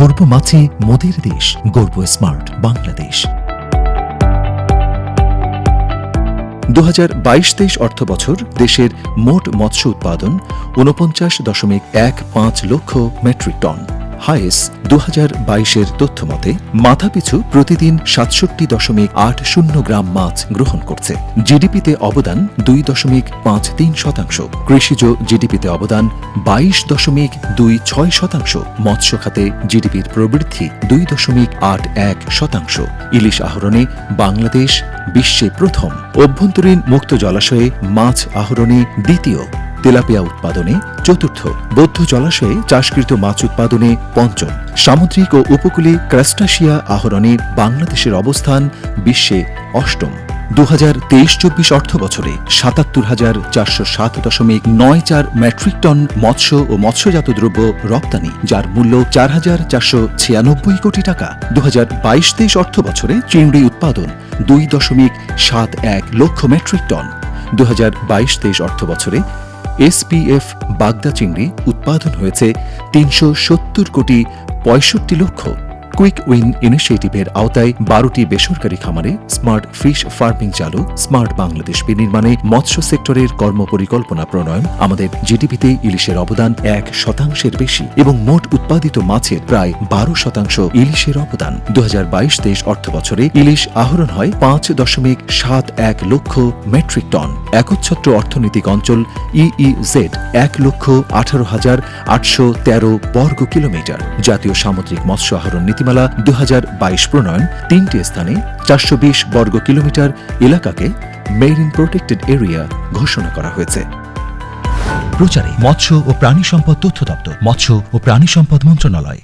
ধরব মাছে মোদের দেশ, গর্ব স্মার্ট বাংলাদেশ। দু হাজার বাইশ তেইশ অর্থ বছর দেশের মোট মৎস্য উৎপাদন ঊনপঞ্চাশ দশমিক এক পাঁচ লক্ষ মেট্রিক টন। হাইস দু হাজার বাইশের তথ্য মতে মাথাপিছু প্রতিদিন সাতষট্টি দশমিক আট শূন্য গ্রাম মাছ গ্রহণ করছে। জিডিপিতে অবদান দুই দশমিক পাঁচ তিন শতাংশ। কৃষিজ জিডিপিতে অবদান বাইশ দশমিক দুই ছয় শতাংশ। মৎস্য খাতে জিডিপির প্রবৃদ্ধি দুই দশমিক আট এক শতাংশ। ইলিশ আহরণে বাংলাদেশ বিশ্বে প্রথম। অভ্যন্তরীণ মুক্ত জলাশয়ে মাছ আহরণে দ্বিতীয়। তেলাপিয়া উৎপাদনে চতুর্থ, বৌদ্ধ জলাশয়ে চাষকৃত মাছ উৎপাদনে পঞ্চম। সামুদ্রিক ও উপকূলীয় ক্রাস্টাসিয়া আহরণে বাংলাদেশের অবস্থান বিশ্বে অষ্টম। দু হাজার তেইশ চব্বিশ অর্থ বছরে সাতাত্তর হাজার চারশো সাত দশমিক নয় চার মেট্রিক টন মৎস্য ও মৎস্যজাত দ্রব্য রপ্তানি, যার মূল্য চার হাজার চারশো ছিয়ানব্বই কোটি টাকা। দু হাজার বাইশ তেইশ অর্থ বছরে চিংড়ি উৎপাদন দুই দশমিক সাত এক লক্ষ মেট্রিক টন। দু হাজার বাইশ তেইশ অর্থ বছরে এসপিএফ বাগদা চিংড়ি উৎপাদন হয়েছে তিনশো সত্তর কোটি পঁয়ষট্টি লক্ষ। কুইক উইন ইনিশিয়েটিভের আওতায় বারোটি বেসরকারি খামারে স্মার্ট ফিশ ফার্মিং চালু, স্মার্ট বাংলাদেশ বিনির্মাণে মৎস্য সেক্টরের কর্মপরিকল্পনা প্রণয়ন, আমাদের জিডিপিতে ইলিশের অবদান এক শতাংশের বেশি এবং মোট উৎপাদিত মাছের প্রায় বারো শতাংশ ইলিশের অবদান। দু তেইশ অর্থ বছরে ইলিশ আহরণ হয় পাঁচ দশমিক সাত এক লক্ষ মেট্রিক টন। একচ্ছত্র অর্থনৈতিক অঞ্চল ইইজেড এক লক্ষ আঠারো হাজার আটশো তেরো বর্গ কিলোমিটার। জাতীয় সামুদ্রিক মৎস্য আহরণ নীতিমালা দু প্রণয়ন তিনটি স্থানে চারশো বিশ বর্গ কিলোমিটার এলাকাকে মেরিন প্রোটেক্টেড এরিয়া ঘোষণা করা হয়েছে। প্রচারে মৎস্য ও প্রাণী সম্পদ তথ্য দপ্তর, মৎস্য ও প্রাণী সম্পদ মন্ত্রণালয়।